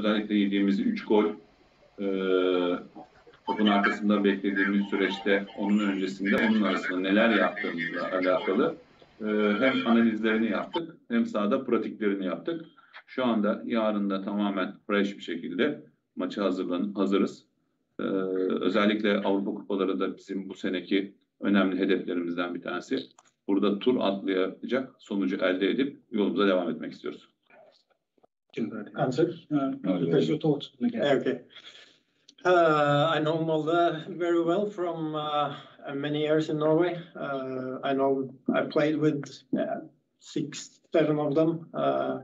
özellikle yediğimiz 3 gol e, topun arkasında beklediğimiz süreçte onun öncesinde onun arasında neler yaptığımızla alakalı e, hem analizlerini yaptık hem sahada pratiklerini yaptık. Şu anda yarın da tamamen fresh bir şekilde maçı hazırlan hazırız. Ee, özellikle Avrupa Kupaları da bizim bu seneki önemli hedeflerimizden bir tanesi. Burada tur atlayacak sonucu elde edip yolumuza devam etmek istiyoruz. Answer? Uh, your thoughts. Okay. Uh, I know Molde very well from uh, many years in Norway. Uh, I know I played with uh, six, seven of them. Uh,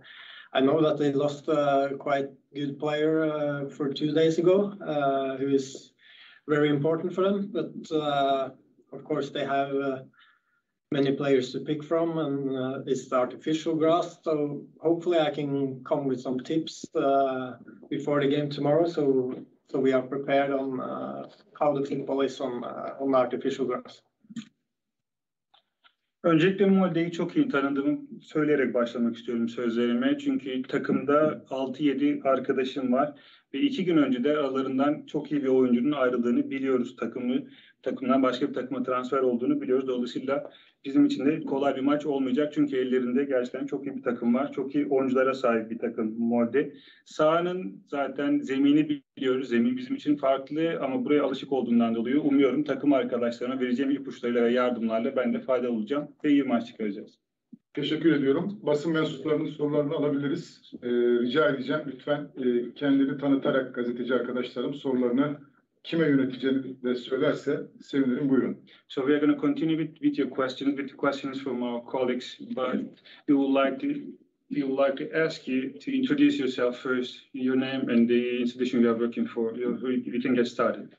I know that they lost a quite good player uh, for two days ago, uh, who is very important for them. But uh, of course, they have uh, many players to pick from, and uh, it's the artificial grass. So hopefully, I can come with some tips uh, before the game tomorrow. So so we are prepared on uh, how the football is on uh, on artificial grass. Öncelikle Molde'yi çok iyi tanıdığımı söyleyerek başlamak istiyorum sözlerime. Çünkü takımda 6-7 arkadaşım var ve iki gün önce de aralarından çok iyi bir oyuncunun ayrıldığını biliyoruz. Takımı takımdan başka bir takıma transfer olduğunu biliyoruz. Dolayısıyla bizim için de kolay bir maç olmayacak. Çünkü ellerinde gerçekten çok iyi bir takım var. Çok iyi oyunculara sahip bir takım Molde. Sahanın zaten zemini biliyoruz. Zemin bizim için farklı ama buraya alışık olduğundan dolayı umuyorum takım arkadaşlarıma vereceğim ipuçlarıyla ve yardımlarla ben de faydalı olacağım ve iyi maç çıkaracağız. Teşekkür ediyorum. Basın mensuplarının sorularını alabiliriz. Ee, rica edeceğim lütfen e, kendini tanıtarak gazeteci arkadaşlarım sorularını kime yöneteceğini de söylerse sevinirim. Buyurun. So we are going to continue with, with your questions, with the questions from our colleagues, but we would like to we would like to ask you to introduce yourself first, your name and the institution you are working for. You, we can get started.